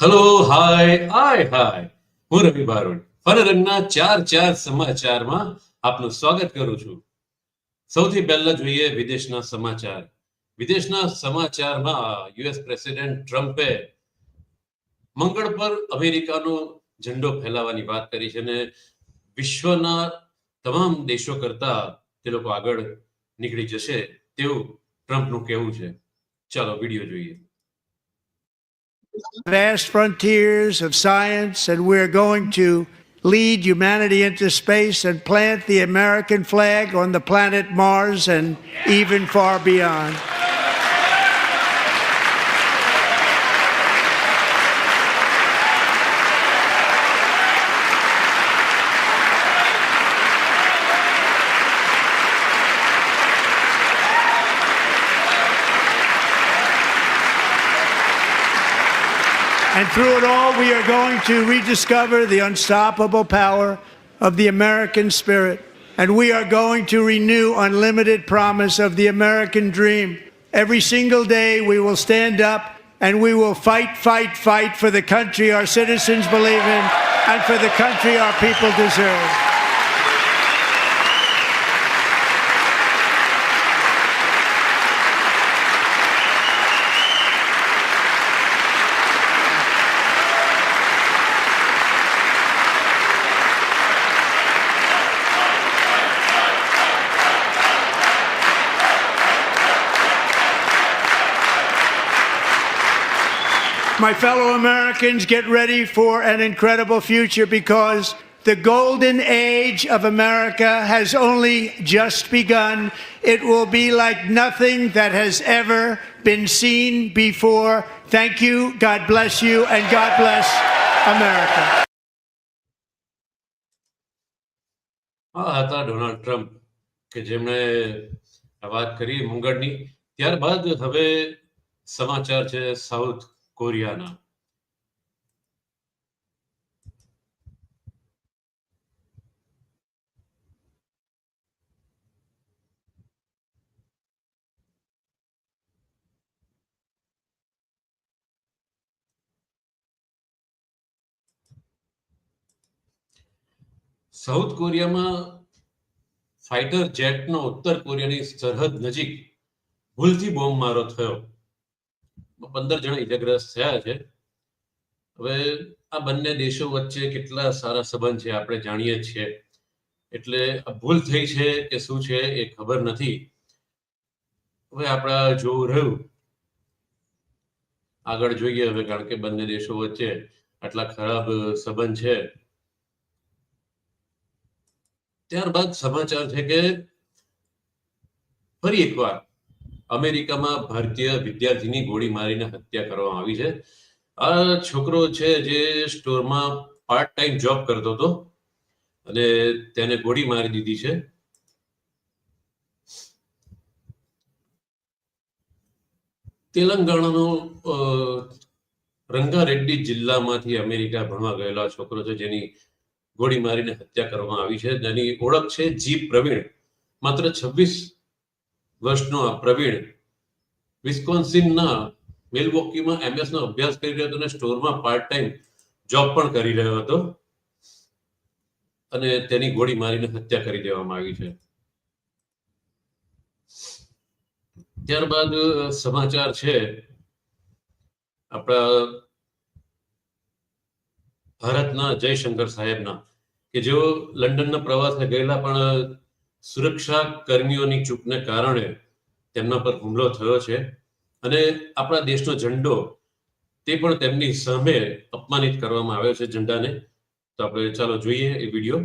Hello hi આય હાય હું રવિ બારોટ. ફનરંગના ચાર ચાર સમાચારમાં આપનું સ્વાગત કરું છું. સૌથી પહેલા જોઈએ વિદેશના સમાચાર. વિદેશના સમાચારમાં યુએસ પ્રેસિડેન્ટ ટ્રમ્પે મંગળ પર અમેરિકાનો ઝંડો ફેલાવવાની વાત કરી છે અને વિશ્વના તમામ દેશો કરતા તે લોકો આગળ નીકળી જશે તેવું ટ્રમ્પનું કહેવું છે. ચાલો, વીડિયો જોઈએ. Vast frontiers of science, and we're going to lead humanity into space and plant the American flag on the planet Mars and even far beyond. And through it all, we are going to rediscover the unstoppable power of the American spirit. And we are going to renew unlimited promise of the American dream. Every single day, we will stand up and we will fight, fight, fight for the country our citizens believe in and for the country our people deserve. My fellow Americans, get ready for an incredible future because the golden age of America has only just begun. It will be like nothing that has ever been seen before. Thank you, God bless you, and God bless America. આ હતા Donald Trump કે જેમણે આ વાત કરી મંગળની ત્યારબાદ હવે સમાચાર છે સાઉથ કોરિયાના સાઉથ કોરિયામાં ફાઇટર જેટનો ઉત્તર કોરિયાની સરહદ નજીક ભૂલથી બોમ્બ મારો થયો. પંદર જણા ઇજાગ્રસ્ત થયા છે. હવે આ બંને દેશો વચ્ચે કેટલા સારા સંબંધ છે આપણે જાણીએ છીએ એટલે ભૂલ થઈ છે કે શું છે એ ખબર નથી. હવે આપણા જોવું રહ્યું. આગળ જોઈએ હવે, કારણ કે બંને દેશો વચ્ચે આટલા ખરાબ સંબંધ છે. ત્યારબાદ સમાચાર છે કે ફરી એકવાર અમેરિકામાં ભારતીય વિદ્યાર્થીની ગોળી મારીને હત્યા કરવામાં આવી છે. આ છોકરો છે જે સ્ટોરમાં પાર્ટ ટાઈમ જોબ કરતો હતો અને તેને ગોળી મારી દીધી છે. તેલંગાણાનો રંગારેડ્ડી જિલ્લામાંથી અમેરિકા ભણવા ગયેલો છોકરો છે જેની ગોળી મારીને હત્યા કરવામાં આવી છે. જેની ઓળખ છે જી પ્રવીણ. માત્ર છવ્વીસ વર્ષનો પ્રવીણ વિસ્કોન્સિનના મિલવોકીમાં એમએસ નો અભ્યાસ કરી રહ્યો હતો અને સ્ટોરમાં પાર્ટ ટાઈમ જોબ પણ કરી રહ્યો હતો. અને તેની ગોળી મારીને હત્યા કરી દેવામાં આવી છે. ત્યારબાદ સમાચાર છે. આપણા ભારતના જયશંકર સાહેબના, કે જેઓ લંડનના પ્રવાસે ગયેલા પણ સુરક્ષા કર્મીઓની ચૂકને કારણે તેમના પર હુમલો થયો છે. અને આપણા દેશનો ઝંડો તે પણ તેમની સામે અપમાનિત કરવામાં આવ્યો છે ઝંડાને. તો આપણે ચાલો જોઈએ એ વીડિયો.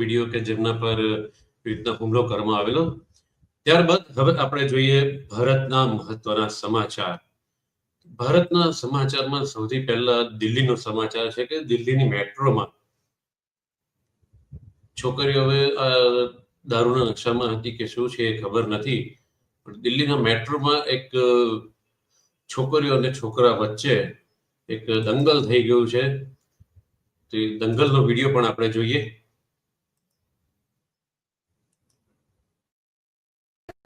વીડિયો કે જેમના પર રીતના હુમલો કરવામાં આવેલો. ત્યારબાદ હવે આપણે જોઈએ ભારતના મહત્વના સમાચાર. ભારતના સમાચારમાં સૌથી પહેલા દિલ્હીનો સમાચાર છે કે દિલ્હીની મેટ્રોમાં છોકરીઓ હવે દારૂના નકશામાં હતી કે શું છે એ ખબર નથી. પણ દિલ્હીના મેટ્રોમાં એક છોકરીઓ અને છોકરા વચ્ચે એક દંગલ થઈ ગયું છે. તે દંગલનો વીડિયો પણ આપણે જોઈએ.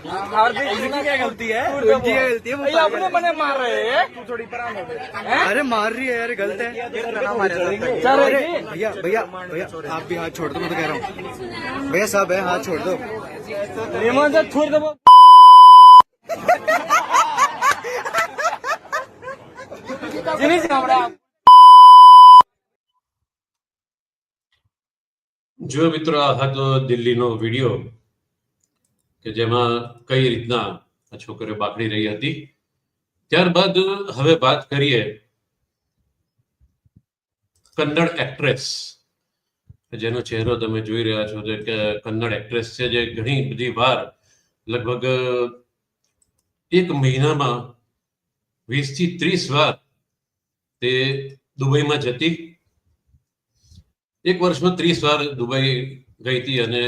क्या गलती है उनकी क्या गलती है ये अपने मने मार रहे हैं तू थोड़ी परान हो गई अरे मार रही है यार गलत है हमारे साथ चल अरे रही भैया भैया भैया आप भी हाथ छोड़ दो मैं तो कह रहा हूँ भैया साहब है हाथ छोड़ दो विमानचा थूर देवो जिन्हें सामड़ा જો મિત્રો આ હતો દિલ્હીનો વિડીયો કે જેમાં કઈ રીતના આ છોકરીઓ બાકડી રહી હતી. ત્યારબાદ હવે વાત કરીએ કન્નડ એક્ટ્રેસ જેનો ચહેરો તમે જોઈ રહ્યા છો જે કન્નડ એક્ટ્રેસ છે જે ઘણી બધી વાર લગભગ એક મહિનામાં વીસથી ત્રીસ વાર તે દુબઈમાં જતી. એક વર્ષમાં ત્રીસ વાર દુબઈ ગઈ હતી અને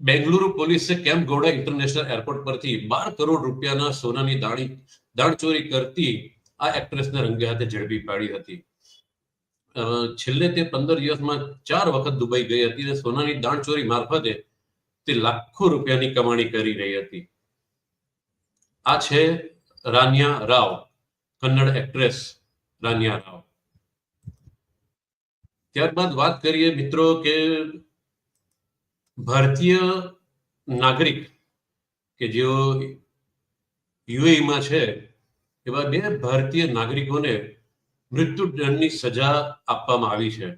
બેંગલુરુ પોલીસે કેમ્પ ગૌડા ઇન્ટરનેશનલ એરપોર્ટ પરથી બાર કરોડ રૂપિયાના સોનાની દાણી દાણચોરી કરતી આ એક્ટ્રેસને રંગે હાથે ઝડપી પાડી હતી. છેલ્લે તે પંદર દિવસમાં ચાર વખત દુબઈ ગઈ હતી અને સોનાની દાણચોરી મારફતે તે લાખો રૂપિયાની કમાણી કરી રહી હતી. આ છે રાનિયા રાવ, કન્નડ એક્ટ્રેસ રાનિયા રાવ. ત્યારબાદ વાત કરીએ મિત્રો કે ભારતીય નાગરિક કે જેઓ યુએઈમાં છે, એવા બે ભારતીય નાગરિકોને મૃત્યુદંડની સજા આપવામાં આવી છે.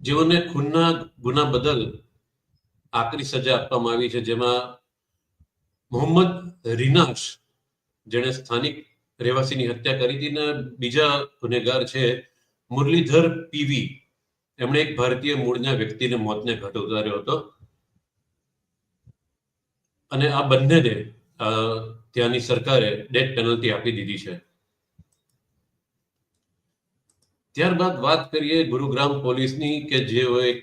જેઓને ખૂનના ગુના બદલ આકરી સજા આપવામાં આવી છે, જેમાં મોહમ્મદ રીનાશ જેણે સ્થાનિક રહેવાસીની હત્યા કરી હતી ને બીજા ગુનેગાર છે મુરલીધર પીવી. એમણે એક ભારતીય મૂળના વ્યક્તિને મોતને ઘટ ઉતાર્યો હતો. અને આ બંનેને ત્યાંની સરકારે ડેથ પેનલ્ટી આપી દીધી છે. ત્યારબાદ વાત કરીએ ગુરુગ્રામ પોલીસની કે જેઓ એક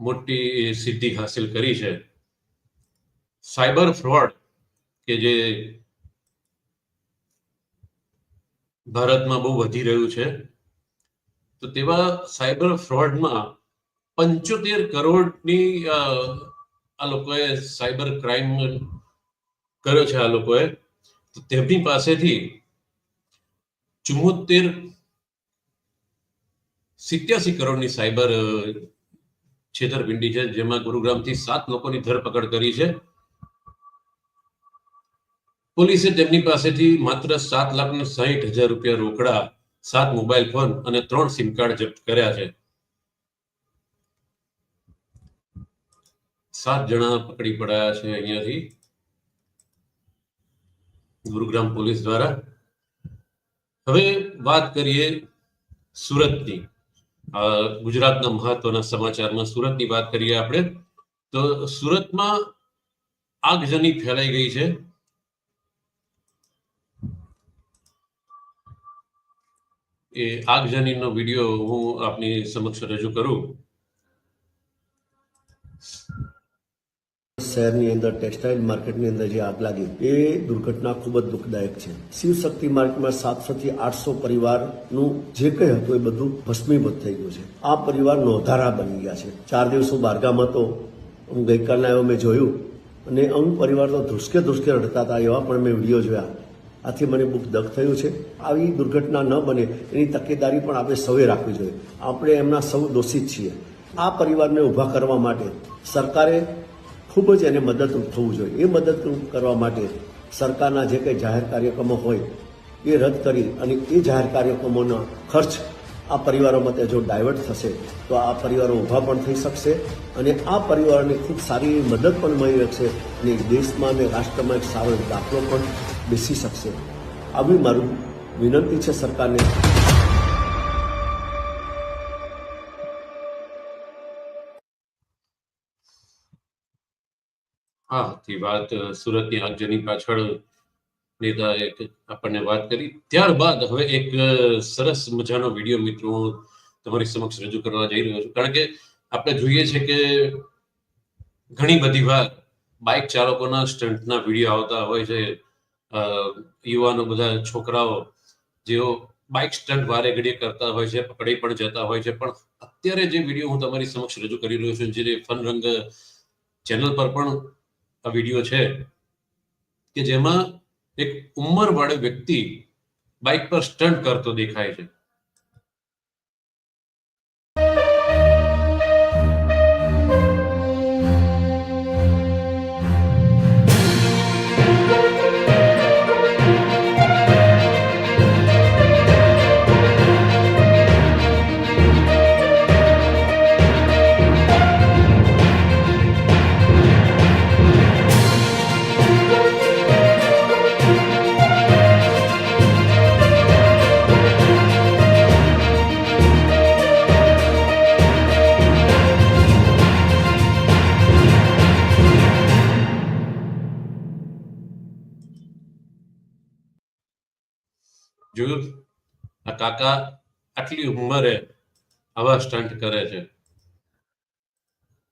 મોટી સિદ્ધિ હાસિલ કરી છે. સાયબર ફ્રોડ કે જે ભારતમાં બહુ વધી રહ્યું છે. તો તેવા સાયબર ફ્રોડમાં પંચોતેર કરોડની આ લોકોએ સાયબર ક્રાઇમ કર્યો છે આ લોકોએ. તો તેમની પાસેથી ચુમ્મોતેર સિત્યાસી કરોડની સાયબર છેતરપિંડી છે, જેમાં ગુરુગ્રામથી સાત લોકોની ધરપકડ કરી છે. પોલીસે તેમની પાસેથી માત્ર સાત લાખ સાહીઠ હજાર રૂપિયા રોકડા, સાત મોબાઈલ ફોન અને ત્રણ સિમ કાર્ડ જપ્ત કર્યા છે. સાત જણા પકડી પડાયા છે અહીંયાથી. ગુરુગ્રામ પોલીસ દ્વારા. હવે વાત કરીએ સુરતની. ગુજરાતના મહત્વના સમાચારમાં સુરતની વાત કરીએ આપણે. તો સુરતમાં આગજની ફેલાઈ ગઈ છે. એ આગજનીનો વીડિયો હું આપની સમક્ષ રજૂ કરું. શહેરની અંદર ટેક્સટાઇલ માર્કેટની અંદર જે આગ લાગી, એ દુર્ઘટના ખૂબ જ દુઃખદાયક છે. શિવશક્તિ માર્કેટમાં સાતસો થી આઠસો પરિવારનું જે કંઈ હતું એ બધું ભસ્મીભૂત થઈ ગયું છે. આ પરિવાર નોંધારા બની ગયા છે. ચાર દિવસ હું બહારગામ હતો હું ગઈકાલના એવો મેં જોયું. અને અમુક પરિવાર તો ધ્રુસકે ધ્રુસકે રડતા હતા એવા પણ મેં વીડિયો જોયા. આથી મને બુક દગ થયું છે. આવી દુર્ઘટના ન બને, એની તકેદારી પણ આપણે સૌએ રાખવી જોઈએ. આપણે એમના સૌ દોષિત છીએ. આ પરિવારને ઊભા કરવા માટે સરકારે ખૂબ જ એને મદદરૂપ થવું જોઈએ. એ મદદરૂપ કરવા માટે સરકારના જે કંઈ જાહેર કાર્યક્રમો હોય, એ રદ કરી અને એ જાહેર કાર્યક્રમોનો ખર્ચ આ પરિવારો માટે જો ડાયવર્ટ થશે, તો આ પરિવારો ઊભા પણ થઈ શકશે અને આ પરિવારોને ખૂબ સારી એવી મદદ પણ મળી શકશે અને દેશમાં અને રાષ્ટ્રમાં એક સારો દાખલો પણ બેસી શકશે. આવી મારું વિનંતી છે સરકારને. હા તે વાત સુરતની આગજની પાછળ નેતા એક આપણને વાત કરી. ત્યારબાદ હવે એક સરસ મજાનો વીડિયો મિત્રો તમારી સમક્ષ રજૂ કરવા જઈ રહ્યો છું. કારણ કે આપણે જોઈએ છે કે ઘણી બધી વાર બાઇક ચાલકોના સ્ટન્ટના વીડિયો આવતા હોય છે. યુવાનો બધા છોકરાઓ જેઓ બાઇક સ્ટન્ટ વારે ઘડીએ કરતા હોય છે, પકડી પણ જતા હોય છે. પણ અત્યારે જે વીડિયો હું તમારી સમક્ષ રજૂ કરી રહ્યો છું, જે ફન રંગ ચેનલ પર પણ આ વીડિયો છે, કે જેમાં એક ઉંમરવાળો વ્યક્તિ બાઇક પર સ્ટન્ટ કરતો દેખાય છે. જોયું આ કાકા આટલી ઉંમરે આવા સ્ટન્ટ કરે છે.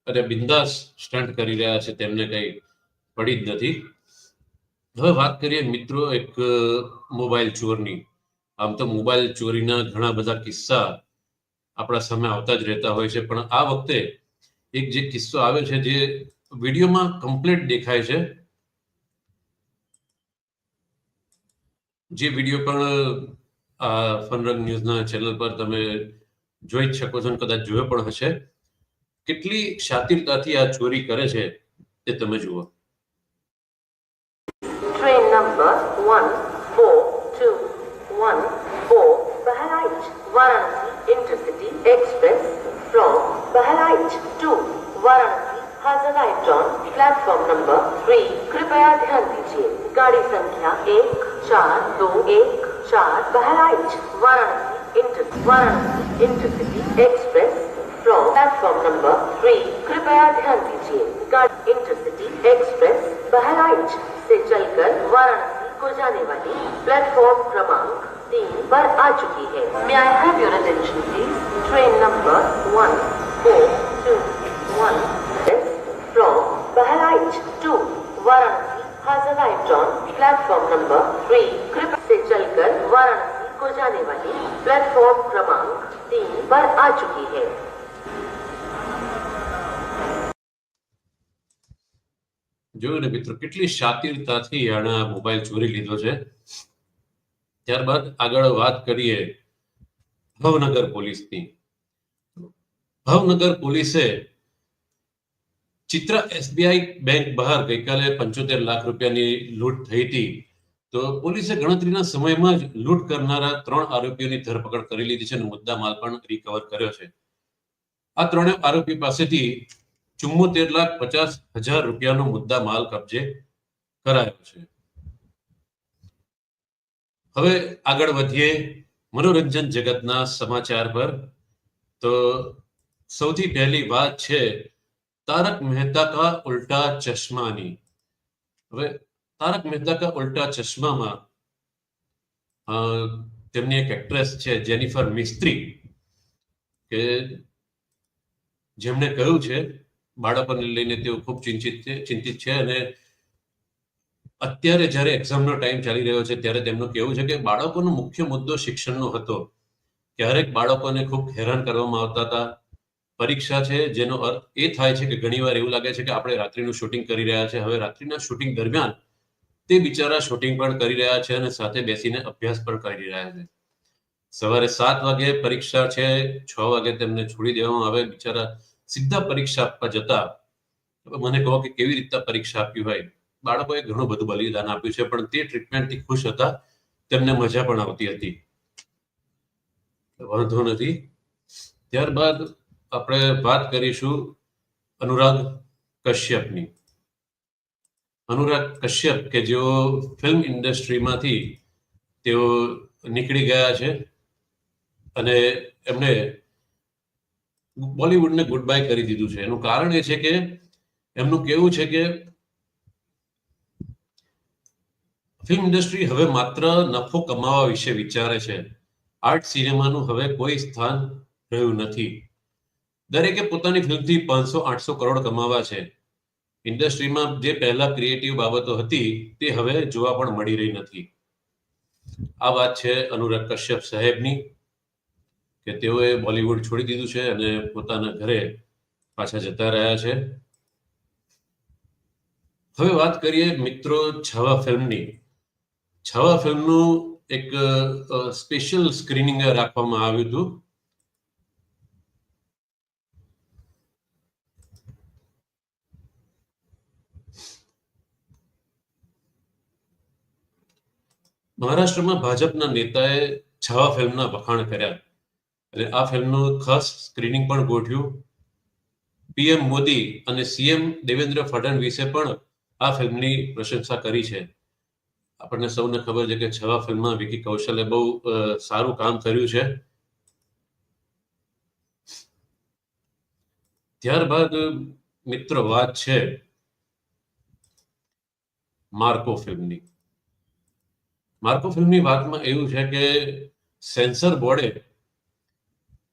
અને બિંદાસ સ્ટન્ટ કરી રહ્યા છે, તેમને કઈ પડી જ નથી. હવે વાત કરીએ મિત્રો એક મોબાઈલ ચોરની. આમ તો મોબાઈલ ચોરીના ઘણા બધા કિસ્સા આપણા સામે આવતા જ રહેતા હોય છે, પણ આ વખતે એક જે કિસ્સો આવે છે, જે વિડીયોમાં કમ્પ્લીટ દેખાય છે જે વીડિયો પણ આ ફનરંગ ન્યૂઝના ચેનલ પર તમે જોઈ જ શકો છો અને કદાચ જોયો પણ હશે. કેટલી શાતિરતાથી આ ચોરી કરે છે તે તમે જુઓ. Train number one four two one four Bahraich Varanasi intercity express from Bahraich to Varanasi હાજર પ્લેટફોર્મ નંબર થ્રી કૃપયા ધ્યાન દીજીએ ગાડી સંખ્યા એક चार दो एक चार Bahraich Varanasi inter Varanasi intercity express from platform number three कृपया ध्यान दीजिए इंटरसिटी एक्सप्रेस बहराइच से चलकर वाराणसी को जाने वाली प्लेटफॉर्म क्रमांक तीन पर आ चुकी है may I have your attention please train number one four two one from Bahraich to Varanasi has arrived on platform number three. कृपया से चलकर वाराणसी को जाने वाली प्लेटफॉर्म क्रमांक तीन पर आ चुकी है જોયું ને મિત્રો કેટલી શાતિરતાથી આણે આ મોબાઈલ ચોરી લીધો છે ત્યારબાદ આગળ વાત કરીએ ભાવનગર પોલીસની ભાવનગર પોલીસે ચિત્રા એસબીઆઈ બેંક બહાર ગઈકાલે પંચોતેર લાખ રૂપિયાની લૂંટ થઈ હતી તો પોલીસે ગણતરીના સમયમાં જ લૂંટ કરનારા ત્રણ આરોપીઓની ધરપકડ કરી લીધી છે અને મુદ્દા માલ પણ રિકવર કર્યો છે. આ ત્રણે આરોપી પાસેથી ચુમ્મોતેર લાખ પચાસ હજાર રૂપિયાનો મુદ્દા માલ કબજે કરાયો છે. હવે આગળ વધીએ મનોરંજન જગતના સમાચાર પર. તો સૌથી પહેલી વાત છે, તારક મહેતા કા ઉલ્ટા ચશ્માની. હવે તારક મહેતા કા ઉલ્ટા ચશ્મામાં તેમની એક એક્ટ્રેસ છે જેનિફર મિસ્ત્રી કે જેમણે કહ્યું છે, બાળકોને લઈને તેઓ ખૂબ ચિંતિત છે ચિંતિત છે અને અત્યારે જ્યારે એક્ઝામનો ટાઈમ ચાલી રહ્યો છે, ત્યારે તેમનું કહેવું છે કે બાળકોનો મુખ્ય મુદ્દો શિક્ષણનો હતો. ક્યારેક બાળકોને ખૂબ હેરાન કરવામાં આવતા હતા. પરીક્ષા છે, જેનો અર્થ એ થાય છે કે ઘણીવાર એવું લાગે છે કે આપણે રાત્રિનું શૂટિંગ કરી રહ્યા છે. હવે રાત્રિના શૂટિંગ દરમિયાન તે બિચારા શૂટિંગ પણ કરી રહ્યા છે અને સાથે બેસીને અભ્યાસ પણ કરી રહ્યા છે. સવારે સાત વાગે પરીક્ષા છે, છ વાગે તેમને છોડી દેવામાં આવે. બિચારા સીધા પરીક્ષા આપવા જતા. મને કહો કે કેવી રીતના પરીક્ષા આપી હોય? બાળકોએ ઘણું બધું બલિદાન આપ્યું છે, પણ તે ટ્રીટમેન્ટથી ખુશ હતા. તેમને મજા પણ આવતી હતી. વાંધો નથી. ત્યારબાદ આપણે વાત કરીશું અનુરાગ કશ્યપની. અનુરાગ કશ્યપ કે જેઓ ફિલ્મ ઇન્ડસ્ટ્રીમાંથી તેઓ નીકળી ગયા છે અને એમણે બોલિવૂડને ગુડ બાય કરી દીધું છે. એનું કારણ એ છે કે એમનું કેવું છે કે ફિલ્મ ઇન્ડસ્ટ્રી હવે માત્ર નફો કમાવા વિશે વિચારે છે. આર્ટ સિનેમાનું હવે કોઈ સ્થાન રહ્યું નથી. દરેકે પોતાની ફિલ્મથી પાંચસો, આઠસો કરોડ કમાવા છે. ઇન્ડસ્ટ્રીમાં જે પહેલા ક્રિએટિવ બાબતો હતી, તે હવે જોવા પણ મળી રહી નથી. આ વાત છે અનુરાગ કશ્યપ સાહેબની, કે તેઓએ બોલિવૂડ છોડી દીધું છે અને પોતાના ઘરે પાછા જતા રહ્યા છે. હવે વાત કરીએ મિત્રો છાવા ફિલ્મની. છાવા ફિલ્મનું એક સ્પેશિયલ સ્ક્રીનિંગ રાખવામાં આવ્યું હતું. મહારાષ્ટ્રમાં ભાજપના નેતાએ છાવા ફિલ્મના વખાણ કર્યા અને આ ફિલ્મનું ખાસ સ્ક્રીનિંગ પણ ગોઠવ્યું. પીએમ મોદી અને સીએમ દેવેન્દ્ર ફડણવીસે પણ આ ફિલ્મની પ્રશંસા કરી છે. આપણને સૌને ખબર છે કે છવા ફિલ્મમાં વિકી કૌશલે બહુ સારું કામ કર્યું છે. ત્યારબાદ, મિત્રો વાત છે, માર્કો ફિલ્મની. માર્કો ફિલ્મની વાતમાં એવું છે કે સેન્સર બોર્ડે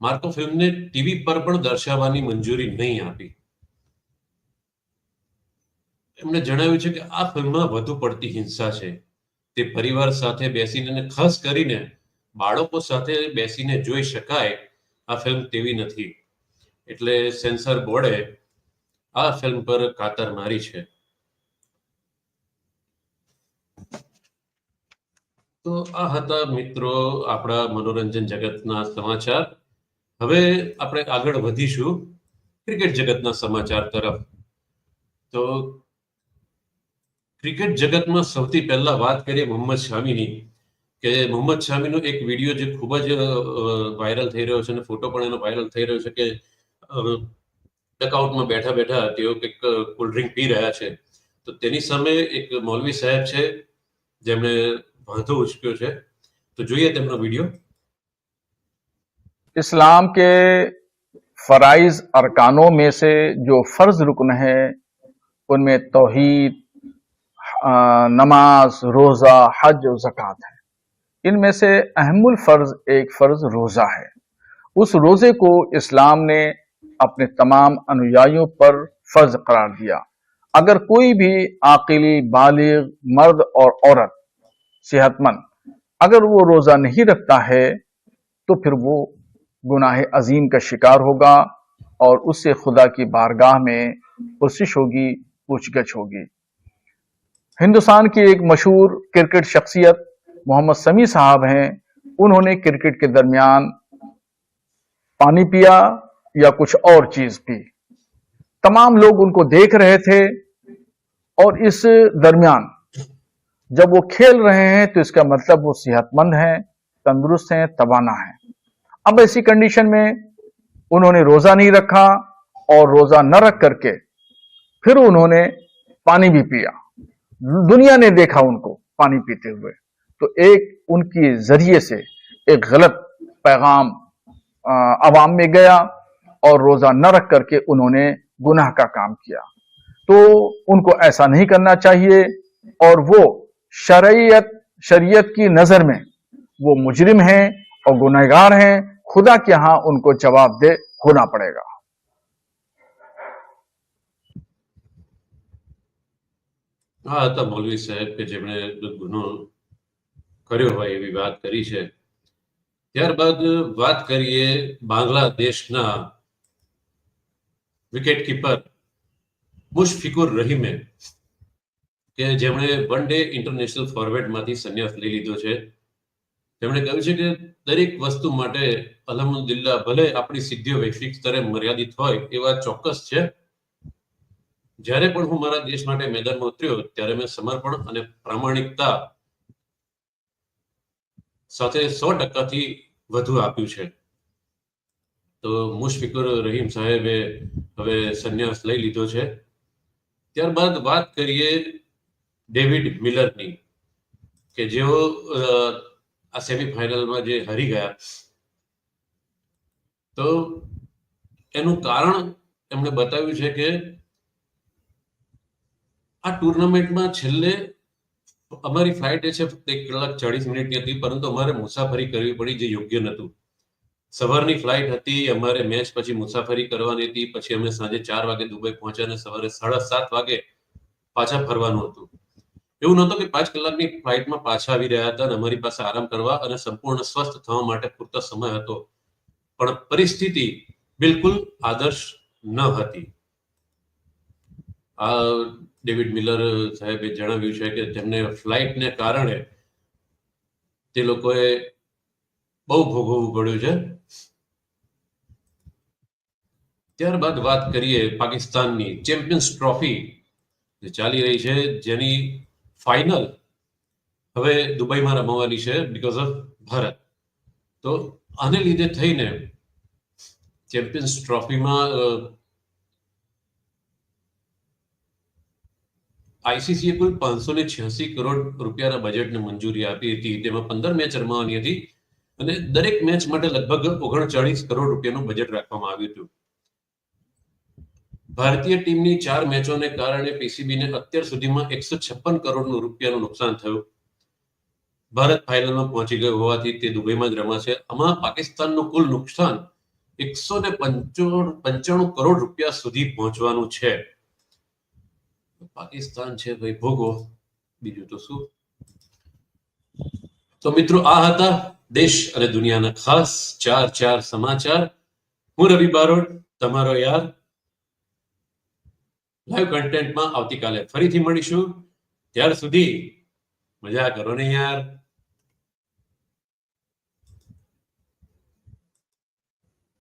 માર્કો ફિલ્મને ટીવી પર પણ દર્શાવવાની મંજૂરી નહીં આપી. એમણે જણાવ્યું છે કે આ ફિલ્મમાં વધુ પડતી હિંસા છે. તે પરિવાર સાથે બેસીને ખાસ કરીને બાળકો સાથે બેસીને જોઈ શકાય આ ફિલ્મ તેવી નથી. એટલે સેન્સર બોર્ડે આ ફિલ્મ પર કાતર મારી છે. તો આ હતા મિત્રો આપણા મનોરંજન જગતના સમાચાર. હવે આપણે આગળ વધીશું ક્રિકેટ જગતના સમાચાર તરફ. તો ક્રિકેટ જગતમાં સૌથી પહેલા વાત કરીએ મોહમ્મદ શામીની, કે મોહમ્મદ શામીનો એક વીડિયો જે ખૂબ જ વાયરલ થઈ રહ્યો છે અને ફોટો પણ એનો વાયરલ થઈ રહ્યો છે કે ડકઆઉટમાં બેઠા બેઠા તેઓ કંઈક કોલ્ડ ડ્રિંક પી રહ્યા છે. તો તેની સામે એક મૌલવી સાહેબ છે, જેમણે વાંધો ઉચક્યો છે તો જોઈએ તેમનો વિડીયો इस्लाम के फ़राइज़ अरकानों में से जो फ़र्ज़ रुकन है उनमें तौहीद नमाज रोज़ा हज और ज़क़़त है इनमें से अहमुल फ़र्ज़ एक फ़र्ज़ रोज़ा है उस रोज़े को इस्लाम ने अपने तमाम अनुयायियों पर फ़र्ज़ करार दिया अगर कोई भी आकिली बालिग मर्द और औरत सेहतमंद। अगर वो रोज़ा नहीं रखता है तो फिर वो गुनाह अजीम का शिकार होगा और उससे खुदा की बारगाह में कोशिश होगी, पूछगछ होगी। हिंदुस्तान की एक मशहूर क्रिकेट शख्सियत मोहम्मद समी साहब हैं। उन्होंने क्रिकेट के दरमियान पानी पिया या कुछ और चीज़ पी। तमाम लोग उनको देख रहे थे और इस दरमियान जब वो खेल रहे हैं तो इसका मतलब वो सेहतमंद हैं, तंदुरुस्त हैं तबाना है। अब ऐसी कंडीशन में उन्होंने रोजा नहीं रखा और रोजा न रख करके फिर उन्होंने पानी भी पिया। दुनिया ने देखा उनको पानी पीते हुए। तो एक उनके ज़रिए से एक गलत पैगाम आवाम में गया और रोजा न रख करके उन्होंने गुनाह का काम किया। तो उनको ऐसा नहीं करना चाहिए और वो शरीयत शरीयत की नजर में वो मुजरिम हैं और गुनहगार हैं खुदा के यहां उनको जवाबदेह होना पड़ेगा આ હતા મૌલવી સાહેબ કે જેમણે ગુનો કર્યો હોય એવી વાત કરી છે ત્યારબાદ વાત કરીએ બાંગ્લાદેશના વિકેટ કીપર મુશફિકુર રહીમે કે જેમણે વન ડે ઇન્ટરનેશનલ ફોર્મેટમાંથી સંન્યાસ લઈ લીધો છે. તેમણે કહ્યું છે કે દરેક વસ્તુ માટે અલહમદુલ્લા ભલે આપણી સિદ્ધિઓ વૈશ્વિક સ્તરે મર્યાદિત હોય એવા ચોક્કસ છે. જ્યારે પણ હું મારા દેશ માટે મેદાનમાં ઉતર્યો, ત્યારે મેં સમર્પણ અને પ્રામાણિકતા સાથે સો ટકાથી વધુ આપ્યું છે. તો મુશફિકુર રહીમ સાહેબે હવે સંન્યાસ લઈ લીધો છે. ત્યારબાદ વાત કરીએ ડેવિડ મિલરની, કે જેઓ આ સેમીફાઇનલમાં જે હારી ગયા. તો એનું કારણ એમણે બતાવ્યું છે કે આ ટુર્નામેન્ટમાં છેલ્લે અમારી ફ્લાઇટ એ છે એક કલાક ચાળીસ મિનિટની હતી, પરંતુ અમારે મુસાફરી કરવી પડી જે યોગ્ય નહોતું. સવારની ફ્લાઇટ હતી, અમારે મેચ પછી મુસાફરી કરવાની હતી, પછી અમે સાંજે ચાર વાગે દુબઈ પહોંચ્યા અને સવારે સાડા સાત વાગે પાછા ફરવાનું હતું. એવું નહોતું કે પાંચ કલાકની ફ્લાઇટમાં પાછા આવી રહ્યા હતા અને અમારી પાસે આરામ કરવા અને સંપૂર્ણ સ્વસ્થ થવા માટે પૂરતો સમય હતો. પણ પરિસ્થિતિ બિલકુલ આદર્શ ન હતી. આ ડેવિડ મિલર સાહેબે જણાવ્યું છે કે તેમને ફ્લાઇટને કારણે તે લોકોએ બહુ ભોગવવું પડ્યું છે. ત્યારબાદ વાત કરીએ પાકિસ્તાનની ચેમ્પિયન્સ ટ્રોફી જે ચાલી રહી છે, જેની ફાઇનલ હવે દુબઈમાં રમવાની છે બીકોઝ ઓફ ભારત. તો આને લીધે થઈને ચેમ્પિયન્સ ટ્રોફીમાં આઈસીસીએ કુલ પાંચસો ને છ્યાસી કરોડ રૂપિયાના બજેટને મંજૂરી આપી હતી. તેમાં પંદર મેચ રમવાની હતી અને દરેક મેચ માટે લગભગ ઓગણચાળીસ કરોડ રૂપિયાનું બજેટ રાખવામાં આવ્યું હતું. ભારતીય ટીમની ચાર મેચોને કારણે પીસીબીને અત્યાર સુધીમાં એકસો છપ્પન કરોડનું રૂપિયાનું નુકસાન થયું. ભારત ફાઇનલમાં પહોંચી ગયું હોવાથી તે દુબઈમાં જ રમાશે. આમાં પાકિસ્તાનનું કુલ નુકસાન એકસો ને પંચાણું કરોડ રૂપિયા સુધી પહોંચવાનું છે. પાકિસ્તાન છે ભાઈ, ભોગો. બીજું તો શું? તો મિત્રો આ હતા દેશ અને દુનિયાના ખાસ ચાર ચાર સમાચાર. હું રવિ બારોટ, તમારો યાર લાઈવ કન્ટેન્ટમાં આવતીકાલે ફરીથી મળીશું. ત્યાર સુધી મજા કરો ને યાર.